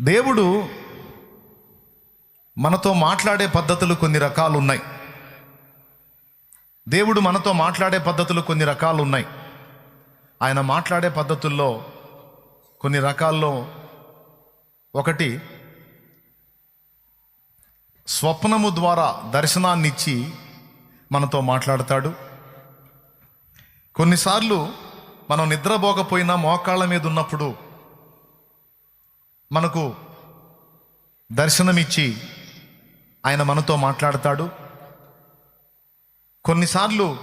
దేవుడు మనతో మాట్లాడే పద్ధతులు కొన్ని రకాలు ఉన్నాయి దేవుడు మనతో మాట్లాడే పద్ధతులు కొన్ని రకాలు ఉన్నాయి ఆయన మాట్లాడే పద్ధతుల్లో కొన్ని రకాల్లో ఒకటి స్వప్నము ద్వారా దర్శనాన్నిచ్చి మనతో మాట్లాడతాడు. కొన్నిసార్లు మనం నిద్రపోకపోయినా మోకాళ్ళ మీద ఉన్నప్పుడు మనకు దర్శనమిచ్చి ఆయన మనతో మాట్లాడతాడు. కొన్నిసార్లు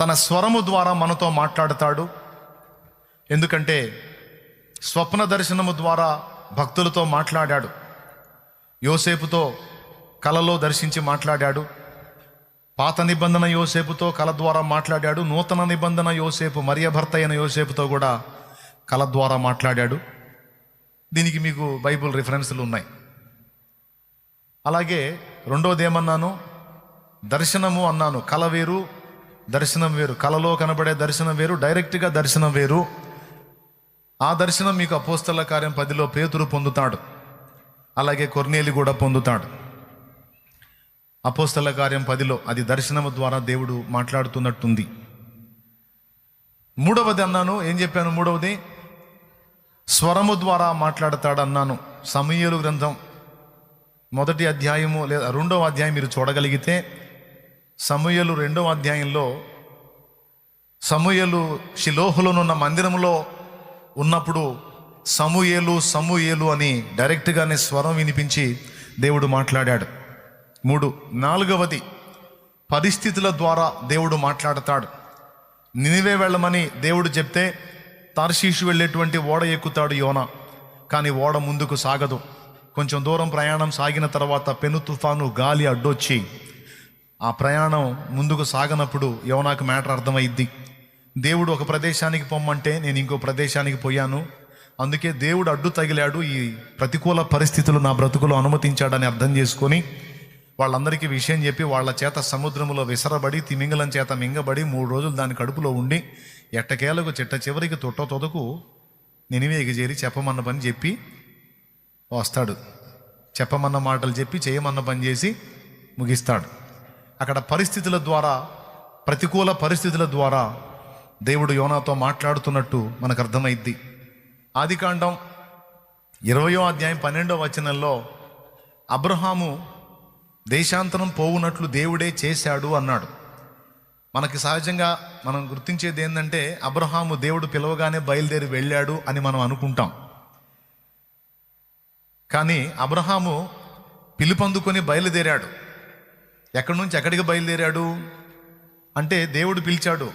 తన స్వరము ద్వారా మనతో మాట్లాడతాడు. ఎందుకంటే స్వప్న దర్శనము ద్వారా భక్తులతో మాట్లాడాడు. యోసేపుతో కలలో దర్శించి మాట్లాడాడు. పాత నిబంధన యోసేపుతో కల ద్వారా మాట్లాడాడు. నూతన నిబంధన యోసేపు మరియ భర్త అయిన యోసేపుతో కూడా కల ద్వారా మాట్లాడాడు. దీనికి మీకు బైబుల్ రిఫరెన్స్లు ఉన్నాయి. అలాగే రెండోది ఏమన్నాను? దర్శనము అన్నాను. కల వేరు దర్శనం వేరు. కలలో కనబడే దర్శనం వేరు డైరెక్ట్గా దర్శనం వేరు. ఆ దర్శనం మీకు అపోస్తల కార్యం పదిలో పేతురు పొందుతాడు. అలాగే కొర్నేలి కూడా పొందుతాడు. అపోస్తల కార్యం పదిలో అది దర్శనము ద్వారా దేవుడు మాట్లాడుతున్నట్టుంది. మూడవది అన్నాను ఏం చెప్పాను మూడవది? స్వరము ద్వారా మాట్లాడతాడు అన్నాను సమయలు గ్రంథం మొదటి అధ్యాయము లేదా రెండవ అధ్యాయం మీరు చూడగలిగితే సమూయలు రెండవ అధ్యాయంలో సమూయలు శిలోహులోనున్న మందిరంలో ఉన్నప్పుడు సమూయేలు సమూయేలు అని డైరెక్ట్గానే స్వరం వినిపించి దేవుడు మాట్లాడాడు. మూడు నాలుగవది పరిస్థితుల ద్వారా దేవుడు మాట్లాడతాడు. నినివే వెళ్ళమని దేవుడు చెప్తే తార్షీషు వెళ్ళేటువంటి ఓడ ఎక్కుతాడు యోన. కానీ ఓడ ముందుకు సాగదు. కొంచెం దూరం ప్రయాణం సాగిన తర్వాత పెను తుఫాను గాలి అడ్డొచ్చి ఆ ప్రయాణం ముందుకు సాగనప్పుడు యోనాకు మ్యాటర్ అర్థమైద్ది. దేవుడు ఒక ప్రదేశానికి పొమ్మంటే నేను ఇంకో ప్రదేశానికి పోయాను. అందుకే దేవుడు అడ్డు తగిలాడు. ఈ ప్రతికూల పరిస్థితులు నా బ్రతుకులో అనుమతించాడని అర్థం చేసుకొని వాళ్ళందరికీ విషయం చెప్పి వాళ్ళ చేత సముద్రంలో విసరబడి తిమింగలం చేత మింగబడి మూడు రోజులు దాని కడుపులో ఉండి ఎట్టకేలకు చిట్ట చివరికి తొట్ట తొదకు నినివేకి చేరి చెప్పమన్న పని చెప్పి వస్తాడు. చెప్పమన్న మాటలు చెప్పి చేయమన్న పని చేసి ముగిస్తాడు. అక్కడ పరిస్థితుల ద్వారా ప్రతికూల పరిస్థితుల ద్వారా దేవుడు యోనాతో మాట్లాడుతున్నట్టు మనకు అర్థమైద్ది. ఆదికాండం ఇరవయో అధ్యాయం పన్నెండో వచనంలో అబ్రహాము దేశాంతరం పోవునట్లు దేవుడే చేశాడు అన్నాడు. మనకి సహజంగా మనం గుర్తించేది ఏంటంటే అబ్రహాము దేవుడు పిలవగానే బయలుదేరి వెళ్ళాడు అని మనం అనుకుంటాం. కానీ అబ్రహాము పిలుపందుకొని బయలుదేరాడు. ఎక్కడి నుంచి ఎక్కడికి బయలుదేరాడు? అంటే దేవుడు పిలిచాడు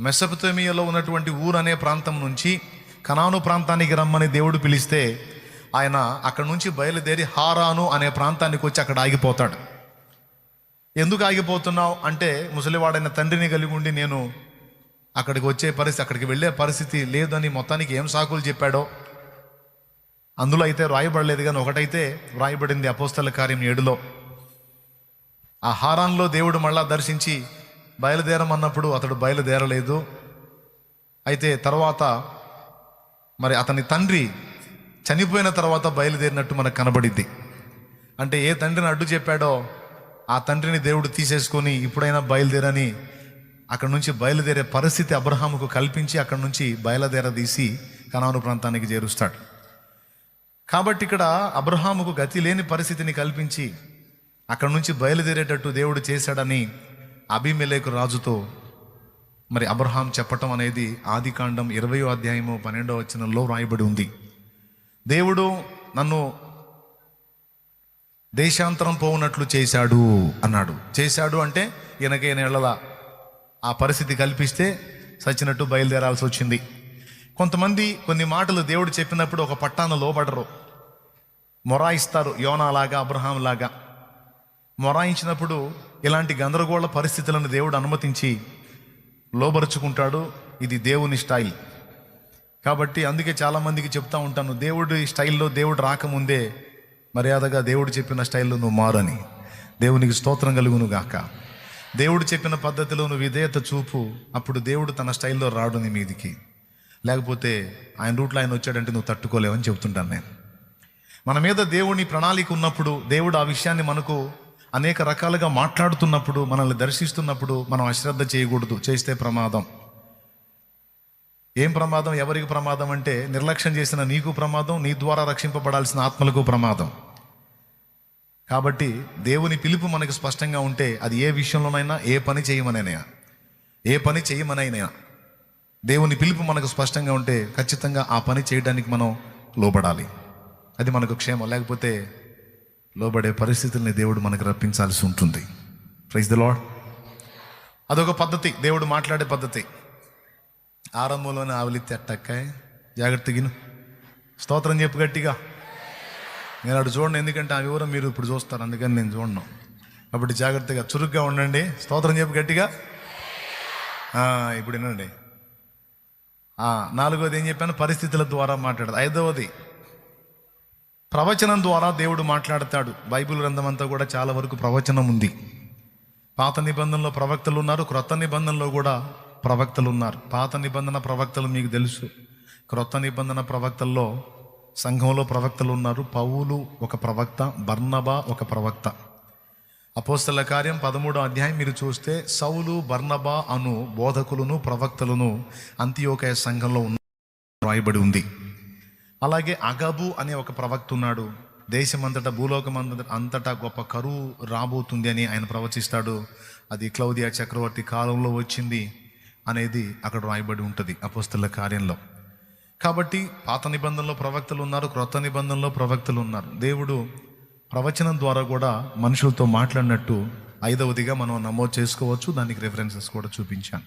మెసపతోమియాలో ఉన్నటువంటి ఊరు అనే ప్రాంతం నుంచి కనాను ప్రాంతానికి రమ్మని దేవుడు పిలిస్తే ఆయన అక్కడి నుంచి బయలుదేరి హారాను అనే ప్రాంతానికి వచ్చి అక్కడ ఆగిపోతాడు. ఎందుకు ఆగిపోతున్నావు? అంటే ముసలివాడైన తండ్రిని కలిగి ఉండి నేను అక్కడికి వచ్చే పరిస్థితి అక్కడికి వెళ్ళే పరిస్థితి లేదని మొత్తానికి ఏం సాకులు చెప్పాడో? అందులో అయితే రాయబడలేదు కానీ ఒకటైతే వ్రాయబడింది అపోస్తల కార్యం ఏడులో. ఆ హారాన్లో దేవుడు మళ్ళా దర్శించి బయలుదేరమన్నప్పుడు అతడు బయలుదేరలేదు. అయితే తర్వాత మరి అతని తండ్రి చనిపోయిన తర్వాత బయలుదేరినట్టు మనకు కనబడిద్ది. అంటే ఏ తండ్రిని అడ్డు చెప్పాడో ఆ తండ్రిని దేవుడు తీసేసుకొని ఇప్పుడైనా బయలుదేరని అక్కడ నుంచి బయలుదేరే పరిస్థితి అబ్రహాముకు కల్పించి అక్కడ నుంచి బయలుదేరదీసి కనాను ప్రాంతానికి చేరుస్తాడు. కాబట్టి ఇక్కడ అబ్రహాముకు గతి లేని పరిస్థితిని కల్పించి అక్కడ నుంచి బయలుదేరేటట్టు దేవుడు చేశాడని అభిమెలేకు రాజుతో మరి అబ్రహాం చెప్పటం అనేది ఆదికాండం ఇరవయో అధ్యాయము పన్నెండవ వచనంలో రాయబడి ఉంది. దేవుడు నన్ను దేశాంతరం పోవునట్లు చేశాడు అన్నాడు. చేశాడు అంటే ఈయనకైన ఎళ్ళల ఆ పరిస్థితి కల్పిస్తే సచ్చినట్టు బయలుదేరాల్సి వచ్చింది. కొంతమంది కొన్ని మాటలు దేవుడు చెప్పినప్పుడు ఒక పట్టాన లోబడరు. మొరాయిస్తారు యోనాలాగా అబ్రహాం లాగా మొరాయించినప్పుడు ఇలాంటి గందరగోళ పరిస్థితులను దేవుడు అనుమతించి లోబరుచుకుంటాడు. ఇది దేవుని స్టైల్. కాబట్టి అందుకే చాలామందికి చెప్తా ఉంటాను దేవుడి స్టైల్లో దేవుడు రాకముందే మర్యాదగా దేవుడు చెప్పిన స్టైల్లో నువ్వు మారని. దేవునికి స్తోత్రం కలుగును గాక. దేవుడు చెప్పిన పద్ధతిలో నువ్వు విధేయత చూపు అప్పుడు దేవుడు తన స్టైల్లో రాడు నీ మీదికి. లేకపోతే ఆయన రూట్లో ఆయన వచ్చాడంటే నువ్వు తట్టుకోలేవని చెప్తుంటాను నేను. మన మీద దేవుని ప్రణాళిక ఉన్నప్పుడు దేవుడు ఆ విషయాన్ని మనకు అనేక రకాలుగా మాట్లాడుతున్నప్పుడు మనల్ని దర్శిస్తున్నప్పుడు మనం అశ్రద్ధ చేయకూడదు చేస్తే ప్రమాదం. ఏం ప్రమాదం? ఎవరికి ప్రమాదం అంటే నిర్లక్ష్యం చేసిన నీకు ప్రమాదం నీ ద్వారా రక్షింపబడాల్సిన ఆత్మలకు ప్రమాదం. కాబట్టి దేవుని పిలుపు మనకు స్పష్టంగా ఉంటే అది ఏ విషయంలోనైనా ఏ పని చేయమనైనా ఏ పని చేయమనైనా దేవుని పిలుపు మనకు స్పష్టంగా ఉంటే ఖచ్చితంగా ఆ పని చేయడానికి మనం లోబడాలి. అది మనకు క్షేమం. లేకపోతే లోబడే పరిస్థితుల్ని దేవుడు మనకు రప్పించాల్సి ఉంటుంది. ప్రైజ్ ద లాడ్ అదొక పద్ధతి. దేవుడు మాట్లాడే పద్ధతి. ఆరంభంలోనే ఆవలిత్తి అట్టక్కాయ్ జాగ్రత్తగిను స్తోత్రం చెప్పు గట్టిగా. నేను అటు చూడండి ఎందుకంటే ఆ వివరం మీరు ఇప్పుడు చూస్తారు అందుకని నేను చూడను. కాబట్టి జాగ్రత్తగా చురుగ్గా ఉండండి. స్తోత్రం చెప్పు గట్టిగా. ఇప్పుడు వినండి. నాలుగవది నాలుగోది ఏం చెప్పాను? పరిస్థితుల ద్వారా మాట్లాడదు. ఐదవది ప్రవచనం ద్వారా దేవుడు మాట్లాడతాడు. బైబిల్ గ్రంథం అంతా కూడా చాలా వరకు ప్రవచనం ఉంది. పాత నిబంధనలో ప్రవక్తలు ఉన్నారు క్రొత్త నిబంధనలో కూడా ప్రవక్తలు ఉన్నారు పాత నిబంధన ప్రవక్తలు మీకు తెలుసు. క్రొత్త నిబంధన ప్రవక్తల్లో సంఘంలో ప్రవక్తలు ఉన్నారు పౌలు ఒక ప్రవక్త బర్ణబా ఒక ప్రవక్త. అపోస్తల కార్యం పదమూడో అధ్యాయం మీరు చూస్తే సౌలు బర్ణబా అను బోధకులను ప్రవక్తలను అంత్యోకయ సంఘంలో ఉన్న రాయబడి ఉంది. అలాగే అగబు అనే ఒక ప్రవక్త ఉన్నాడు దేశమంతటా భూలోకం అంతటా గొప్ప కరువు రాబోతుంది అని ఆయన ప్రవచిస్తాడు. అది క్లౌదియా చక్రవర్తి కాలంలో వచ్చింది. అనేది అక్కడ రాయబడి ఉంటుంది అపోస్తుల కార్యంలో. కాబట్టి పాత నిబంధనలో ప్రవక్తలు ఉన్నారు క్రొత్త నిబంధనలో ప్రవక్తలు ఉన్నారు. దేవుడు ప్రవచనం ద్వారా కూడా మనుషులతో మాట్లాడినట్టు ఐదవదిగా మనం నమోదు చేసుకోవచ్చు దానికి రెఫరెన్సెస్ కూడా చూపించాను.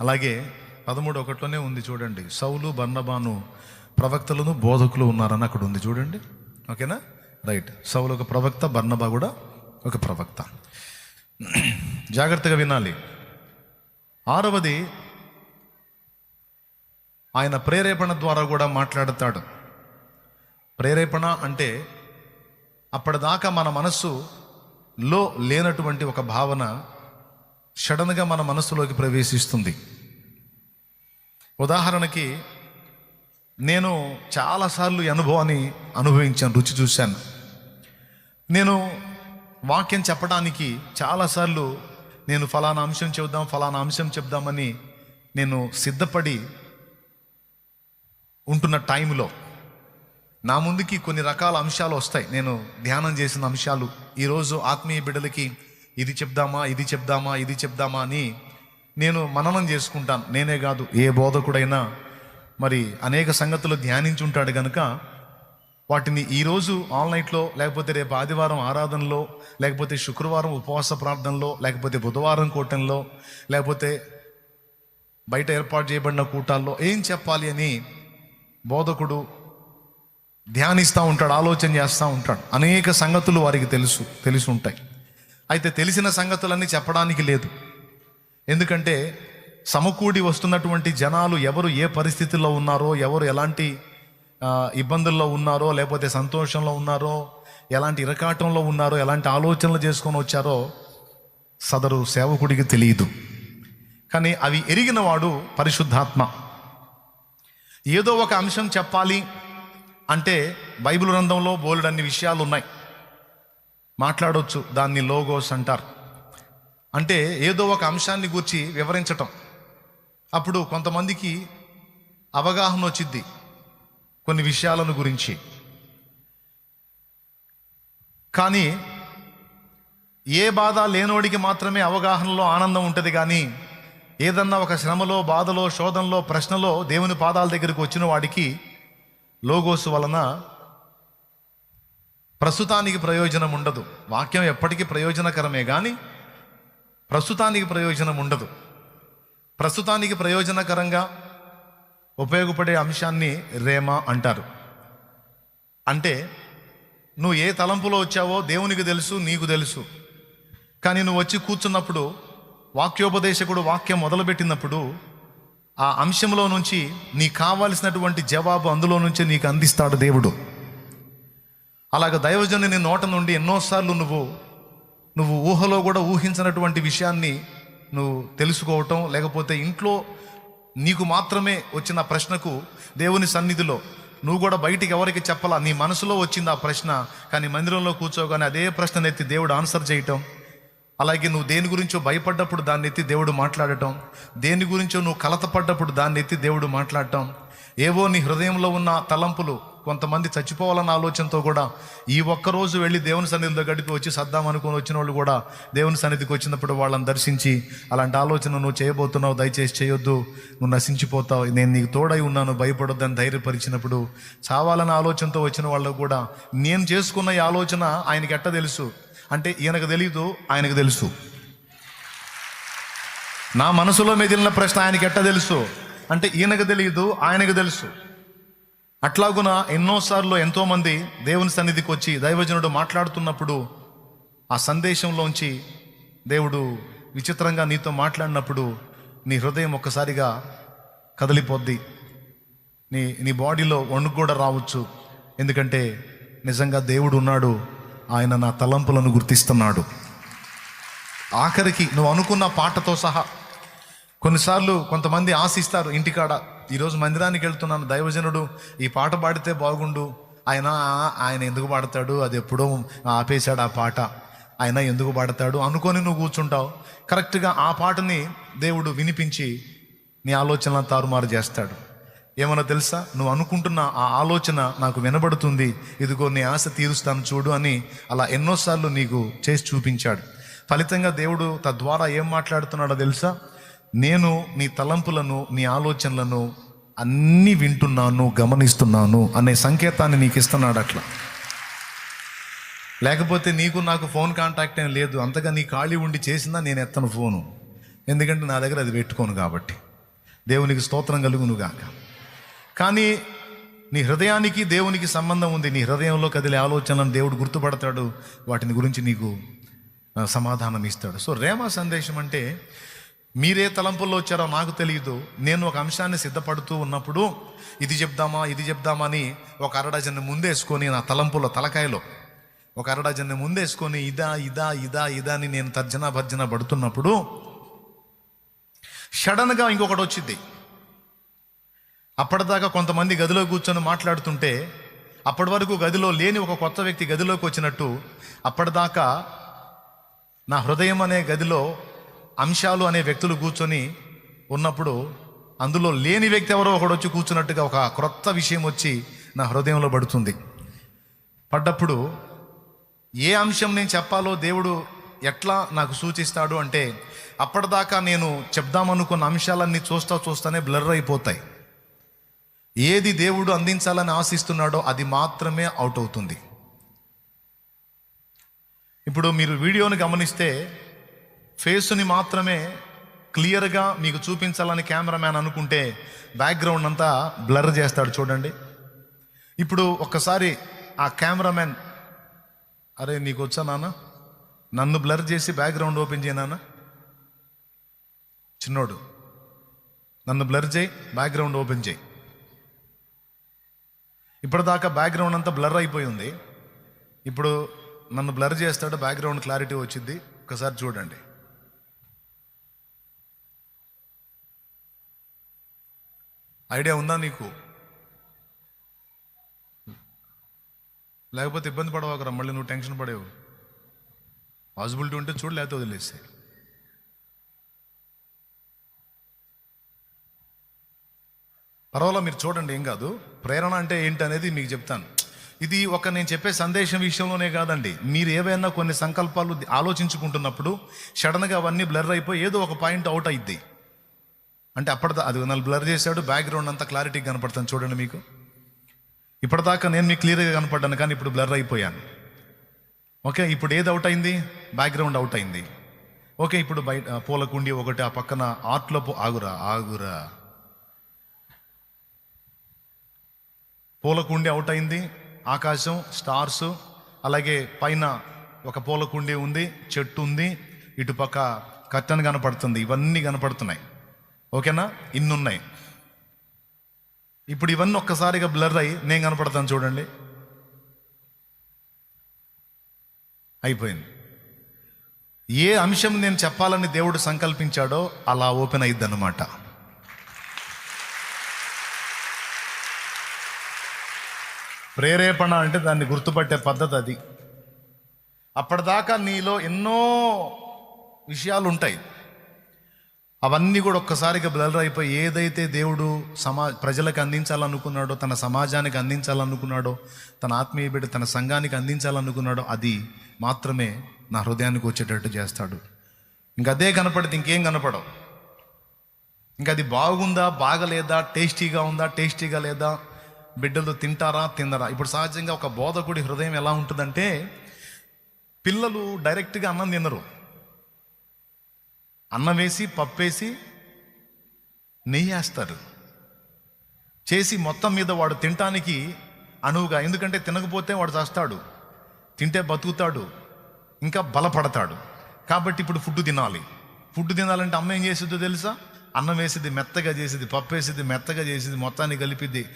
అలాగే పదమూడు ఒకటిలోనే ఉంది చూడండి సౌలు బర్ణబాను ప్రవక్తలను బోధకులు ఉన్నారని అక్కడ ఉంది చూడండి. ఓకేనా? రైట్. సౌలు ఒక ప్రవక్త బర్ణబా కూడా ఒక ప్రవక్త. జాగ్రత్తగా వినాలి. ఆరవది ఆయన ప్రేరేపణ ద్వారా కూడా మాట్లాడతాడు. ప్రేరేపణ అంటే అప్పటిదాకా మన మనస్సు లో లేనటువంటి ఒక భావన సడన్గా మన మనస్సులోకి ప్రవేశిస్తుంది. ఉదాహరణకి నేను చాలాసార్లు ఈ అనుభవాన్ని అనుభవించాను రుచి చూశాను. నేను వాక్యం చెప్పడానికి చాలాసార్లు నేను ఫలానా అంశం చెబుదాం ఫలానా అంశం చెప్దామని నేను సిద్ధపడి ఉంటున్న టైంలో నా ముందుకి కొన్ని రకాల అంశాలు వస్తాయి. నేను ధ్యానం చేసిన అంశాలు ఈరోజు ఆత్మీయ బిడ్డలకి ఇది చెప్దామా ఇది చెప్దామా ఇది చెప్దామా అని నేను మననం చేసుకుంటాను. నేనే కాదు ఏ బోధకుడైనా మరి అనేక సంగతులు ధ్యానించి ఉంటాడు కనుక వాటిని ఈరోజు ఆన్లైన్లో లేకపోతే రేపు ఆదివారం ఆరాధనలో లేకపోతే శుక్రవారం ఉపవాస ప్రార్థనలో లేకపోతే బుధవారం కూటంలో లేకపోతే బయట ఏర్పాటు చేయబడిన కూటాల్లో ఏం చెప్పాలి అని బోధకుడు ధ్యానిస్తూ ఉంటాడు ఆలోచన చేస్తూ ఉంటాడు. అనేక సంగతులు వారికి తెలుసు తెలిసి ఉంటాయి అయితే తెలిసిన సంగతులన్నీ చెప్పడానికి లేదు. ఎందుకంటే సమకూడి వస్తున్నటువంటి జనాలు ఎవరు ఏ పరిస్థితుల్లో ఉన్నారో ఎవరు ఎలాంటి ఇబ్బందుల్లో ఉన్నారో లేకపోతే సంతోషంలో ఉన్నారో ఎలాంటి ఇరకాటంలో ఉన్నారో ఎలాంటి ఆలోచనలు చేసుకొని వచ్చారో సదరు సేవకుడికి తెలియదు. కానీ అవి ఎరిగిన వాడు పరిశుద్ధాత్మ. ఏదో ఒక అంశం చెప్పాలి అంటే బైబిల్ గ్రంథంలో బోలెడన్ని విషయాలు ఉన్నాయి. మాట్లాడవచ్చు దాన్ని లోగోస్ అంటారు. అంటే ఏదో ఒక అంశాన్ని గూర్చి వివరించటం. అప్పుడు కొంతమందికి అవగాహన వచ్చిద్ది కొన్ని విషయాలను గురించి. కానీ ఏ బాధ లేనోడికి మాత్రమే అవగాహనలో ఆనందం ఉంటుంది కానీ ఏదన్నా ఒక శ్రమలో బాధలో శోధనలో ప్రశ్నలో దేవుని పాదాల దగ్గరికి వచ్చిన వాడికి లోగోస్ వలన ప్రస్తుతానికి ప్రయోజనం ఉండదు. వాక్యం ఎప్పటికీ ప్రయోజనకరమే కానీ ప్రస్తుతానికి ప్రయోజనం ఉండదు. ప్రస్తుతానికి ప్రయోజనకరంగా ఉపయోగపడే అంశాన్ని రేమ అంటారు. అంటే నువ్వు ఏ తలంపులో వచ్చావో దేవునికి తెలుసు నీకు తెలుసు. కానీ నువ్వు వచ్చి కూర్చున్నప్పుడు వాక్యోపదేశకుడు వాక్యం మొదలుపెట్టినప్పుడు ఆ అంశంలో నుంచి నీకు కావాల్సినటువంటి జవాబు అందులో నుంచి నీకు అందిస్తాడు దేవుడు. అలాగ దైవజనుని నోట నుండి ఎన్నోసార్లు నువ్వు నువ్వు ఊహలో కూడా ఊహించినటువంటి విషయాన్ని నువ్వు తెలుసుకోవటం లేకపోతే ఇంట్లో నీకు మాత్రమే వచ్చిన ప్రశ్నకు దేవుని సన్నిధిలో నువ్వు కూడా బయటికి ఎవరికి చెప్పాలా? నీ మనసులో వచ్చింది ఆ ప్రశ్న కానీ మందిరంలో కూర్చోగానే అదే ప్రశ్న ఎత్తి దేవుడు ఆన్సర్ చేయటం. అలాగే నువ్వు దేని గురించో భయపడ్డప్పుడు దాన్ని ఎత్తి దేవుడు మాట్లాడటం. దేని గురించో నువ్వు కలతపడ్డప్పుడు దాన్ని ఎత్తి దేవుడు మాట్లాడటం. ఏవో నీ హృదయంలో ఉన్న తలంపులు కొంతమంది చచ్చిపోవాలన్న ఆలోచనతో కూడా ఈ ఒక్క రోజు వెళ్ళి దేవుని సన్నిధిలో గడిపి వచ్చి సద్దాం అనుకుని వచ్చిన వాళ్ళు కూడా దేవుని సన్నిధికి వచ్చినప్పుడు వాళ్ళని దర్శించి అలాంటి ఆలోచన నువ్వు చేయబోతున్నావు దయచేసి చేయొద్దు నువ్వు నశించిపోతావు నేను నీకు తోడై ఉన్నాను భయపడొద్దని ధైర్యపరిచినప్పుడు చావాలన్న ఆలోచనతో వచ్చిన వాళ్ళకు కూడా నేను చేసుకున్న ఈ ఆలోచన ఆయనకి ఎట్ట తెలుసు? అంటే ఈయనకు తెలియదు ఆయనకు తెలుసు. నా మనసులో మెదిలిన ప్రశ్న ఆయనకి ఎట్ట తెలుసు? అంటే ఈయనకు తెలియదు ఆయనకు తెలుసు. అట్లాగున ఎన్నోసార్లు ఎంతోమంది దేవుని సన్నిధికి వచ్చి దైవజనుడు మాట్లాడుతున్నప్పుడు ఆ సందేశంలోంచి దేవుడు విచిత్రంగా నీతో మాట్లాడినప్పుడు నీ హృదయం ఒక్కసారిగా కదిలిపోద్ది. నీ నీ బాడీలో వణుకు కూడా రావచ్చు. ఎందుకంటే నిజంగా దేవుడు ఉన్నాడు. ఆయన నా తలంపులను గుర్తిస్తున్నాడు. ఆఖరికి నువ్వు అనుకున్న పాటతో సహా కొన్నిసార్లు కొంతమంది ఆశిస్తారు ఇంటికాడ ఈరోజు మందిరానికి వెళ్తున్నాను. దైవజనుడు ఈ పాట పాడితే బాగుండు. ఆయన ఆయన ఎందుకు పాడతాడు? అది ఎప్పుడో ఆపేశాడు ఆ పాట. ఆయన ఎందుకు పాడతాడు? అనుకొని నువ్వు కూర్చుంటావు. కరెక్ట్గా ఆ పాటని దేవుడు వినిపించి నీ ఆలోచనలను తారుమారు చేస్తాడు. ఏమన్నా తెలుసా? నువ్వు అనుకుంటున్న ఆ ఆలోచన నాకు వినబడుతుంది. ఇదిగో నీ ఆశ తీరుస్తాను చూడు అని అలా ఎన్నోసార్లు నీకు చేసి చూపించాడు. ఫలితంగా దేవుడు తద్వారా ఏం మాట్లాడుతున్నాడో తెలుసా? నేను నీ తలంపులను నీ ఆలోచనలను అన్నీ వింటున్నాను గమనిస్తున్నాను అనే సంకేతాన్ని నీకు ఇస్తున్నాడు అట్లా. లేకపోతే నీకు నాకు ఫోన్ కాంటాక్ట్ ఏం లేదు. అంతగా నీ ఖాళీ ఉండి చేసిందా నేను ఎత్తను ఫోను. ఎందుకంటే నా దగ్గర అది పెట్టుకోను కాబట్టి. దేవునికి స్తోత్రం కలుగును గాక. కానీ నీ హృదయానికి దేవునికి సంబంధం ఉంది. నీ హృదయంలో కదిలే ఆలోచనలను దేవుడు గుర్తుపడతాడు. వాటిని గురించి నీకు సమాధానం ఇస్తాడు. సో రేమా సందేశం అంటే మీరే తలంపుల్లో వచ్చారో నాకు తెలియదు నేను ఒక అంశాన్ని సిద్ధపడుతూ ఉన్నప్పుడు ఇది చెప్దామా ఇది చెప్దామని ఒక అరడజన్ని ముందేసుకొని నా తలంపుల తలకాయలో ఒక అరడజన్ని ముందేసుకొని ఇదా ఇదా ఇదా ఇదా అని నేను తర్జన భర్జన పడుతున్నప్పుడు సడన్గా ఇంకొకటి వచ్చింది. అప్పటిదాకా కొంతమంది గదిలో కూర్చొని మాట్లాడుతుంటే అప్పటి వరకు గదిలో లేని ఒక కొత్త వ్యక్తి గదిలోకి వచ్చినట్టు అప్పటిదాకా నా హృదయం అనే గదిలో అంశాలు అనే వ్యక్తులు కూర్చొని ఉన్నప్పుడు అందులో లేని వ్యక్తి ఎవరో ఒకడు వచ్చి కూర్చున్నట్టుగా ఒక క్రొత్త విషయం వచ్చి నా హృదయంలో పడుతుంది. పడ్డప్పుడు ఏ అంశం నేను చెప్పాలో దేవుడు ఎట్లా నాకు సూచిస్తాడు అంటే అప్పటిదాకా నేను చెప్దామనుకున్న అంశాలన్నీ చూస్తా చూస్తానే బ్లర్ అయిపోతాయి. ఏది దేవుడు అందించాలని ఆశిస్తున్నాడో అది మాత్రమే అవుట్ అవుతుంది. ఇప్పుడు మీరు వీడియోని గమనిస్తే ఫేస్ని మాత్రమే క్లియర్గా మీకు చూపించాలని కెమెరామ్యాన్ అనుకుంటే బ్యాక్గ్రౌండ్ అంతా బ్లర్ చేస్తాడు చూడండి. ఇప్పుడు ఒక్కసారి ఆ కెమెరామ్యాన్ అరే నీకు వచ్చా నాన్న? నన్ను బ్లర్ చేసి బ్యాక్గ్రౌండ్ ఓపెన్ చేయనాన్న చిన్నోడు నన్ను బ్లర్ చేయి బ్యాక్గ్రౌండ్ ఓపెన్ చేయి. ఇప్పటిదాకా బ్యాక్గ్రౌండ్ అంతా బ్లర్ అయిపోయి ఉంది. ఇప్పుడు నన్ను బ్లర్ చేస్తాడు బ్యాక్గ్రౌండ్ క్లారిటీ వచ్చింది ఒకసారి చూడండి. ఐడియా ఉందా నీకు? లేకపోతే ఇబ్బంది పడవకరా మళ్ళీ నువ్వు టెన్షన్ పడేవు. పాసిబిలిటీ ఉంటే చూడు లేకపోతే వదిలేస్తే పర్వాలా మీరు చూడండి ఏం కాదు. ప్రేరణ అంటే ఏంటి అనేది మీకు చెప్తాను. ఇది ఒక నేను చెప్పే సందేశం విషయంలోనే కాదండి. మీరు ఏవైనా కొన్ని సంకల్పాలు ఆలోచించుకుంటున్నప్పుడు సడన్గా అవన్నీ బ్లర్ అయిపోయి ఏదో ఒక పాయింట్ అవుట్ అయిద్ది. అంటే అప్పటిదా అది నన్ను బ్లర్ చేశాడు బ్యాక్గ్రౌండ్ అంతా క్లారిటీ కనపడుతుంది చూడండి మీకు. ఇప్పటిదాకా నేను మీకు క్లియర్గా కనపడ్డాను కానీ ఇప్పుడు బ్లర్ అయిపోయాను. ఓకే ఇప్పుడు ఏది అవుట్ అయింది? బ్యాక్గ్రౌండ్ అవుట్ అయింది. ఓకే ఇప్పుడు బయట పూల కుండి ఒకటి ఆ పక్కన ఆర్ట్లోపు ఆగురా ఆగురా. పూల కుండి అవుట్ అయింది ఆకాశం స్టార్స్ అలాగే పైన ఒక పూల కుండి ఉంది చెట్టు ఉంది ఇటుపక్క కట్టెను కనపడుతుంది ఇవన్నీ కనపడుతున్నాయి. ఓకేనా? ఇన్ని ఉన్నాయి ఇప్పుడు ఇవన్నీ ఒక్కసారిగా బ్లర్ అయ్యి నేను కనపడతాను చూడండి. అయిపోయింది. ఏ అంశం నేను చెప్పాలని దేవుడు సంకల్పించాడో అలా ఓపెన్ అయ్యిద్ది అనమాట ప్రేరేపణ అంటే దాన్ని గుర్తుపట్టే పద్ధతి అది. అప్పటిదాకా నీలో ఎన్నో విషయాలు ఉంటాయి అవన్నీ కూడా ఒక్కసారిగా బ్లర్ అయిపోయి ఏదైతే దేవుడు సమా ప్రజలకు అందించాలనుకున్నాడో తన సమాజానికి అందించాలనుకున్నాడో తన ఆత్మీయ బిడ్డ తన సంఘానికి అందించాలనుకున్నాడో అది మాత్రమే నా హృదయానికి వచ్చేటట్టు చేస్తాడు. ఇంకా అదే కనపడితే ఇంకేం కనపడవు. ఇంకా అది బాగుందా బాగలేదా టేస్టీగా ఉందా టేస్టీగా లేదా బిడ్డలు తింటారా తినరా? ఇప్పుడు సహజంగా ఒక బోధకుడి హృదయం ఎలా ఉంటుందంటే పిల్లలు డైరెక్ట్గా అన్నం తినరు. అన్నం వేసి పప్పేసి నెయ్యి వేస్తారు. చేసి మొత్తం మీద వాడు తినటానికి అనువుగా ఎందుకంటే తినకపోతే వాడు చస్తాడు. తింటే బతుకుతాడు. ఇంకా బలపడతాడు. కాబట్టి ఇప్పుడు ఫుడ్ తినాలి. ఫుడ్ తినాలంటే అమ్మ ఏం చేసిద్దో తెలుసా? అన్నం వేసిద్ది మెత్తగా చేసేది పప్పు వేసేది మెత్తగా చేసేది మొత్తాన్ని కలిపిద్ది.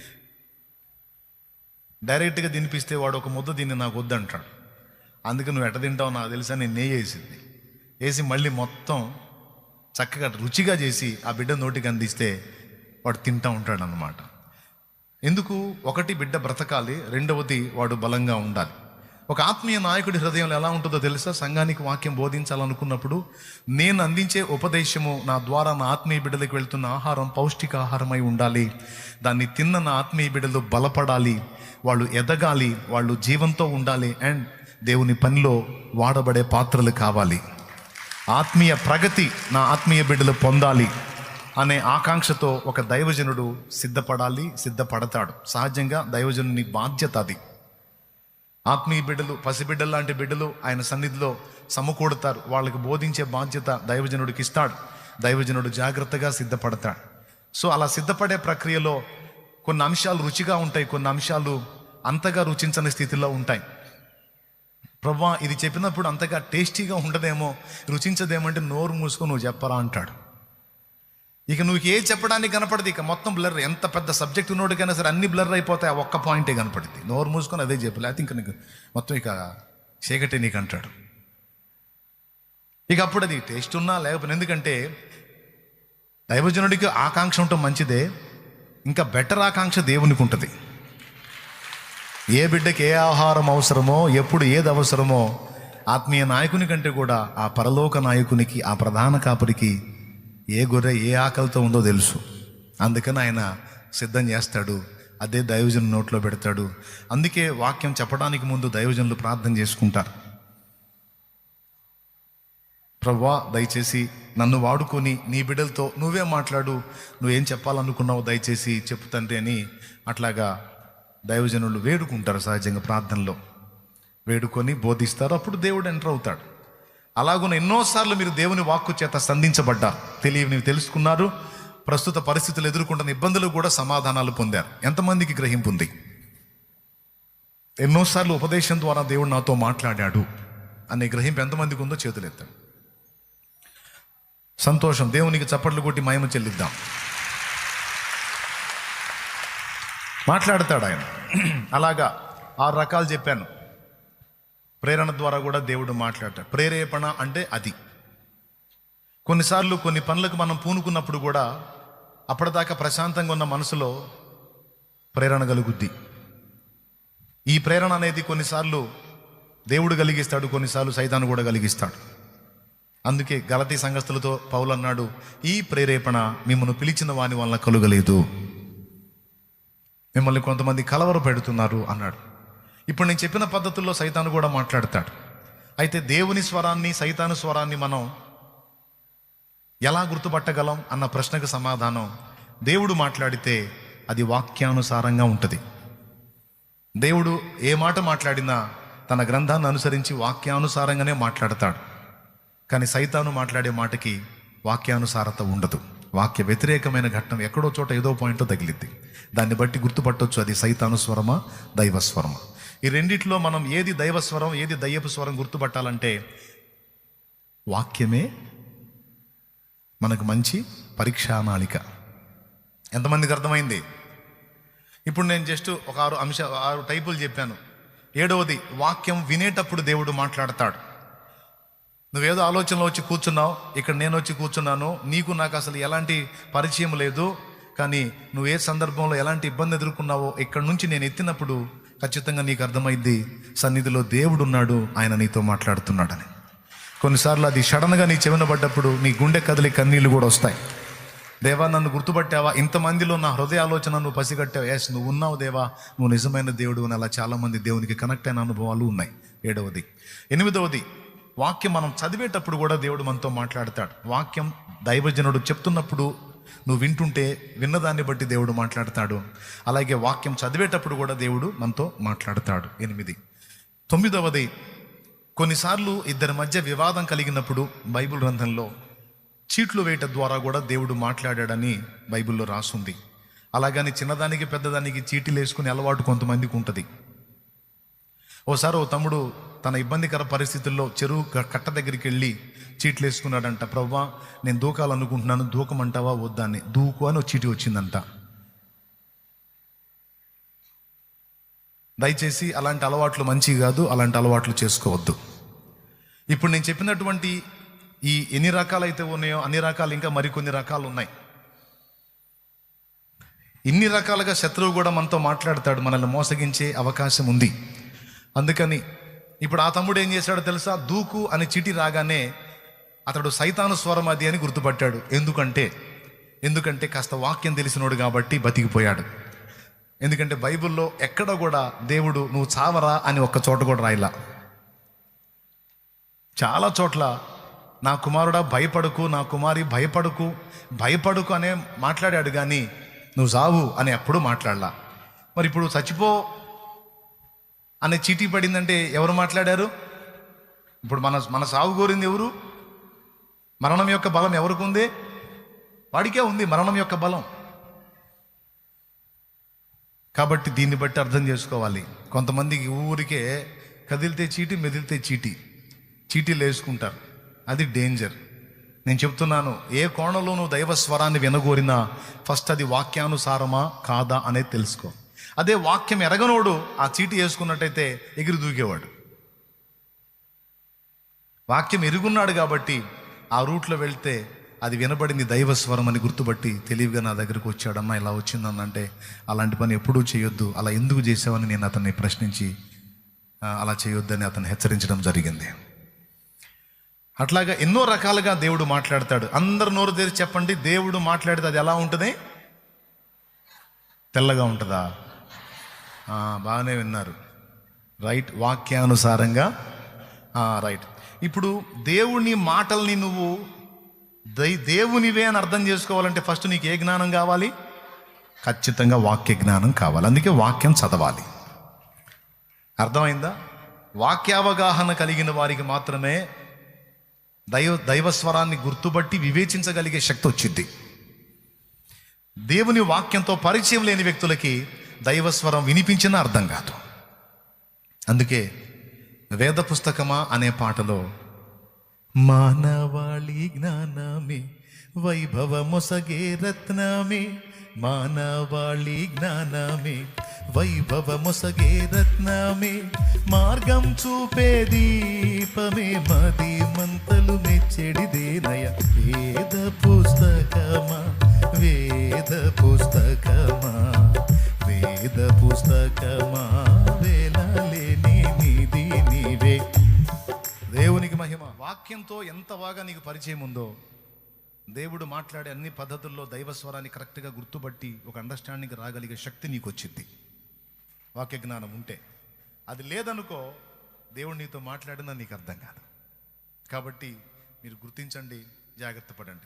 డైరెక్ట్గా తినిపిస్తే వాడు ఒక ముద్ద తిని నాకు వద్దంటాడు. అందుకే నువ్వు ఎట్ట తింటావు నాకు తెలుసా? నేను నెయ్యి వేసింది వేసి మళ్ళీ మొత్తం చక్కగా రుచిగా చేసి ఆ బిడ్డ నోటికి అందిస్తే వాడు తింటా ఉంటాడు అన్నమాట ఎందుకు? ఒకటి బిడ్డ బ్రతకాలి రెండవది వాడు బలంగా ఉండాలి. ఒక ఆత్మీయ నాయకుడి హృదయంలో ఎలా ఉంటుందో తెలుసా? సంఘానికి వాక్యం బోధించాలనుకున్నప్పుడు నేను అందించే ఉపదేశము నా ద్వారా నా ఆత్మీయ బిడ్డలకు వెళ్తున్న ఆహారం పౌష్టిక ఆహారమై ఉండాలి. దాన్ని తిన్న నా ఆత్మీయ బిడ్డలు బలపడాలి. వాళ్ళు ఎదగాలి వాళ్ళు జీవంతో ఉండాలి. అండ్ దేవుని పనిలో వాడబడే పాత్రలు కావాలి. ఆత్మీయ ప్రగతి నా ఆత్మీయ బిడ్డలు పొందాలి అనే ఆకాంక్షతో ఒక దైవజనుడు సిద్ధపడాలి సిద్ధపడతాడు. సహజంగా దైవజనుని బాధ్యత అది. ఆత్మీయ బిడ్డలు పసిబిడ్డలు లాంటి బిడ్డలు ఆయన సన్నిధిలో సమకూడతారు. వాళ్ళకి బోధించే బాధ్యత దైవజనుడికి ఇస్తాడు. దైవజనుడు జాగ్రత్తగా సిద్ధపడతాడు. సో అలా సిద్ధపడే ప్రక్రియలో కొన్ని అంశాలు రుచిగా ఉంటాయి కొన్ని అంశాలు అంతగా రుచించని స్థితిలో ఉంటాయి. ప్రభా ఇది చెప్పినప్పుడు అంతగా టేస్టీగా ఉండదేమో రుచించదేమంటే నోరు మూసుకొని నువ్వు చెప్పరా అంటాడు. ఇక నువ్వు ఏ చెప్పడానికి కనపడదు ఇక మొత్తం బ్లర్ ఎంత పెద్ద సబ్జెక్ట్ ఉన్నోడికైనా సరే అన్ని బ్లర్ అయిపోతాయి ఆ ఒక్క పాయింటే కనపడుద్ది. నోరు మూసుకొని అదే చెప్పు లేకపోతే ఇంక నీకు మొత్తం ఇక చీకటి నీకు అంటాడు. ఇక అప్పుడు అది టేస్ట్ ఉన్నా లేకపోతే ఎందుకంటే దైవజనుడికి ఆకాంక్ష ఉండటం మంచిదే ఇంకా బెటర్ ఆకాంక్ష దేవునికి ఉంటుంది. ఏ బిడ్డకి ఏ ఆహారం అవసరమో ఎప్పుడు ఏది అవసరమో ఆత్మీయ నాయకుని కంటే కూడా ఆ పరలోక నాయకునికి ఆ ప్రధాన కాపురికి ఏ గొర్రె ఏ ఆకలితో ఉందో తెలుసు. అందుకని ఆయన సిద్ధం చేస్తాడు అదే దైవజను నోట్లో పెడతాడు. అందుకే వాక్యం చెప్పడానికి ముందు దైవజనులు ప్రార్థన చేసుకుంటారు. ప్రవ్వా దయచేసి నన్ను వాడుకొని నీ బిడ్డలతో నువ్వే మాట్లాడు నువ్వేం చెప్పాలనుకున్నావు దయచేసి చెప్పు తండ్రి అని అట్లాగా దైవజనులు వేడుకుంటారు సహజంగా ప్రార్థనలో. వేడుకొని బోధిస్తారు అప్పుడు దేవుడు ఎంటర్ అవుతాడు. అలాగున ఎన్నోసార్లు మీరు దేవుని వాక్కు చేత సంధించబడ్డారు. తెలియని తెలుసుకున్నారు ప్రస్తుత పరిస్థితులు ఎదుర్కొంటున్న ఇబ్బందులు కూడా సమాధానాలు పొందారు. ఎంతమందికి గ్రహింపు ఉంది? ఎన్నోసార్లు ఉపదేశం ద్వారా దేవుడు నాతో మాట్లాడాడు అనే గ్రహింపు ఎంతమందికి ఉందో చేతులు ఎత్తాడు సంతోషం దేవునికి చప్పట్లు కొట్టి మయము చెల్లిద్దాం. మాట్లాడతాడు ఆయన అలాగా ఆరు రకాలు చెప్పాను. ప్రేరణ ద్వారా కూడా దేవుడు మాట్లాడతాడు. ప్రేరేపణ అంటే అది. కొన్నిసార్లు కొన్ని పనులకు మనం పూనుకున్నప్పుడు కూడా అప్పటిదాకా ప్రశాంతంగా ఉన్న మనసులో ప్రేరణ కలుగుద్ది. ఈ ప్రేరణ అనేది కొన్నిసార్లు దేవుడు కలిగిస్తాడు కొన్నిసార్లు సైతాను కూడా కలిగిస్తాడు. అందుకే గలతీ సంఘస్థులతో పౌలు అన్నాడు ఈ ప్రేరేపణ మిమ్మల్ని పిలిచిన వాని వల్ల కలుగలేదు. మిమ్మల్ని కొంతమంది కలవర పెడుతున్నారు అన్నాడు. ఇప్పుడు నేను చెప్పిన పద్ధతుల్లో సైతాను కూడా మాట్లాడతాడు. అయితే దేవుని స్వరాన్ని సైతాను స్వరాన్ని మనం ఎలా గుర్తుపట్టగలం అన్న ప్రశ్నకు సమాధానం దేవుడు మాట్లాడితే అది వాక్యానుసారంగా ఉంటుంది. దేవుడు ఏ మాట మాట్లాడినా తన గ్రంథాన్ని అనుసరించి వాక్యానుసారంగానే మాట్లాడతాడు. కానీ సైతాను మాట్లాడే మాటకి వాక్యానుసారత ఉండదు. వాక్య వ్యతిరేకమైన ఘట్టం ఎక్కడో చోట ఏదో పాయింట్లో తగిలిద్ది. దాన్ని బట్టి గుర్తుపట్టొచ్చు అది సైతాను స్వరమా దైవ స్వరమా. ఈ రెండిట్లో మనం ఏది దైవ స్వరం ఏది దయ్యపు స్వరం గుర్తుపట్టాలంటే వాక్యమే మనకు మంచి పరీక్షానాళిక ఎంతమందికి అర్థమైంది? ఇప్పుడు నేను జస్ట్ ఒక ఆరు అంశ ఆరు టైపులు చెప్పాను. ఏడవది వాక్యం వినేటప్పుడు దేవుడు మాట్లాడతాడు. నువ్వేదో ఆలోచనలో వచ్చి కూర్చున్నావు ఇక్కడ నేను వచ్చి కూర్చున్నాను నీకు నాకు అసలు ఎలాంటి పరిచయం లేదు కానీ నువ్వు ఏ సందర్భంలో ఎలాంటి ఇబ్బంది ఎదుర్కొన్నావో ఇక్కడ నుంచి నేను ఎత్తినప్పుడు ఖచ్చితంగా నీకు అర్థమైంది సన్నిధిలో దేవుడు ఉన్నాడు ఆయన నీతో మాట్లాడుతున్నాడని. కొన్నిసార్లు అది సడన్గా నీ చెవిన పడ్డప్పుడు నీ గుండె కదిలి కన్నీళ్ళు కూడా వస్తాయి. దేవా నన్ను గుర్తుపట్టావా? ఇంతమందిలో నా హృదయ ఆలోచన నువ్వు పసిగట్టావు. ఎస్ నువ్వు ఉన్నావు దేవా నువ్వు నిజమైన దేవుడు అని అలా చాలామంది దేవునికి కనెక్ట్ అయిన అనుభవాలు ఉన్నాయి. ఏడవది. ఎనిమిదవది వాక్యం మనం చదివేటప్పుడు కూడా దేవుడు మనతో మాట్లాడతాడు. వాక్యం దైవజనుడు చెప్తున్నప్పుడు నువ్వు వింటుంటే విన్నదాన్ని బట్టి దేవుడు మాట్లాడతాడు. అలాగే వాక్యం చదివేటప్పుడు కూడా దేవుడు మనతో మాట్లాడతాడు. ఎనిమిది. తొమ్మిదవది కొన్నిసార్లు ఇద్దరి మధ్య వివాదం కలిగినప్పుడు బైబిల్ గ్రంథంలో చీట్లు వేయట ద్వారా కూడా దేవుడు మాట్లాడాడని బైబిల్లో రాసుంది. అలాగని చిన్నదానికి పెద్దదానికి చీటీలు వేసుకునే అలవాటు కొంతమందికి ఉంటుంది. ఓసారి ఓ తమ్ముడు తన ఇబ్బందికర పరిస్థితుల్లో చెరువు కట్ట దగ్గరికి వెళ్ళి చీట్లు వేసుకున్నాడంట ప్రవ్వా నేను దూకాలనుకుంటున్నాను దూకమంటావా వద్దా అని. దూకు అని చీటి వచ్చిందంట. దయచేసి అలాంటి అలవాట్లు మంచివి కాదు అలాంటి అలవాట్లు చేసుకోవద్దు. ఇప్పుడు నేను చెప్పినటువంటి ఈ ఎన్ని రకాలైతే ఉన్నాయో అన్ని రకాలు ఇంకా మరికొన్ని రకాలు ఉన్నాయి ఇన్ని రకాలుగా శత్రువు కూడా మనతో మాట్లాడతాడు మనల్ని మోసగించే అవకాశం ఉంది. అందుకని ఇప్పుడు ఆ తమ్ముడు ఏం చేశాడో తెలుసా? దూకు అని చిటి రాగానే అతడు సైతాను స్వరం అది అని గుర్తుపట్టాడు. ఎందుకంటే ఎందుకంటే కాస్త వాక్యం తెలిసినోడు కాబట్టి బతికిపోయాడు. ఎందుకంటే బైబిల్లో ఎక్కడ కూడా దేవుడు నువ్వు చావరా అని ఒక్క చోట కూడా రాయలా. చాలా చోట్ల నా కుమారుడా భయపడకు నా కుమారి భయపడకు భయపడకు అనే మాట్లాడాడు కానీ నువ్వు సావు అని ఎప్పుడూ మాట్లాడలా. మరి ఇప్పుడు చచ్చిపో అనే చీటీ పడిందంటే ఎవరు మాట్లాడారు? ఇప్పుడు మన మన సాగు కోరింది ఎవరు? మరణం యొక్క బలం ఎవరికి ఉంది? వాడికే ఉంది మరణం యొక్క బలం. కాబట్టి దీన్ని బట్టి అర్థం చేసుకోవాలి. కొంతమందికి ఊరికే కదిలితే చీటి మెదిలితే చీటి. చీటీలు వేసుకుంటారు. అది డేంజర్. నేను చెప్తున్నాను ఏ కోణంలోనూ దైవ స్వరాన్ని వినగోరినా ఫస్ట్ అది వాక్యానుసారమా కాదా అనేది తెలుసుకో. అదే వాక్యం ఎరగనోడు ఆ చీటి వేసుకున్నట్టయితే ఎగిరి దూకేవాడు. వాక్యం ఎరుగున్నాడు కాబట్టి ఆ రూట్లో వెళ్తే అది వినబడింది దైవస్వరం అని గుర్తుపట్టి తెలివిగా నా దగ్గరకు వచ్చాడమ్మా ఇలా వచ్చిందనంటే అలాంటి పని ఎప్పుడూ చేయొద్దు అలా ఎందుకు చేసావని నేను అతన్ని ప్రశ్నించి అలా చేయొద్దని అతను హెచ్చరించడం జరిగింది. అట్లాగా ఎన్నో రకాలుగా దేవుడు మాట్లాడతాడు. అందరు నోరు తెరిచి చెప్పండి దేవుడు మాట్లాడితే అది ఎలా ఉంటుంది? తెల్లగా ఉంటుందా? బాగానే విన్నారు. రైట్ వాక్యానుసారంగా రైట్. ఇప్పుడు దేవుని మాటల్ని నువ్వు దై దేవునివే అని అర్థం చేసుకోవాలంటే ఫస్ట్ నీకు ఏ జ్ఞానం కావాలి? ఖచ్చితంగా వాక్య జ్ఞానం కావాలి. అందుకే వాక్యం చదవాలి. అర్థమైందా? వాక్యావగాహన కలిగిన వారికి మాత్రమే దైవ దైవస్వరాన్ని గుర్తుబట్టి వివేచించగలిగే శక్తి వచ్చింది. దేవుని వాక్యంతో పరిచయం లేని వ్యక్తులకి దైవస్వరం వినిపించినా అర్థం కాదు. అందుకే వేద పుస్తకమా అనే పాటలో మానవాళి జ్ఞానమే వైభవమొసగే రత్నమే మానవాళి జ్ఞానమే వైభవమొసగే రత్నమే మార్గం చూపే దీపమే మది మంతలు మెచ్చెడిదేనయ వేద పుస్తకమా వేద పుస్తకమా. వేద పుస్తకమా వేలాలేని నిధి నీవే. దేవునికి మహిమ. వాక్యంతో ఎంత బాగా నీకు పరిచయం ఉందో దేవుడు మాట్లాడే అన్ని పద్ధతుల్లో దైవ స్వరాన్ని కరెక్ట్గా గుర్తుపట్టి ఒక అండర్స్టాండింగ్ రాగలిగే శక్తి నీకు వచ్చింది వాక్య జ్ఞానం ఉంటే. అది లేదనుకో దేవుడు నీతో మాట్లాడినా నీకు అర్థం కాదు. కాబట్టి మీరు గుర్తించండి జాగ్రత్త పడండి.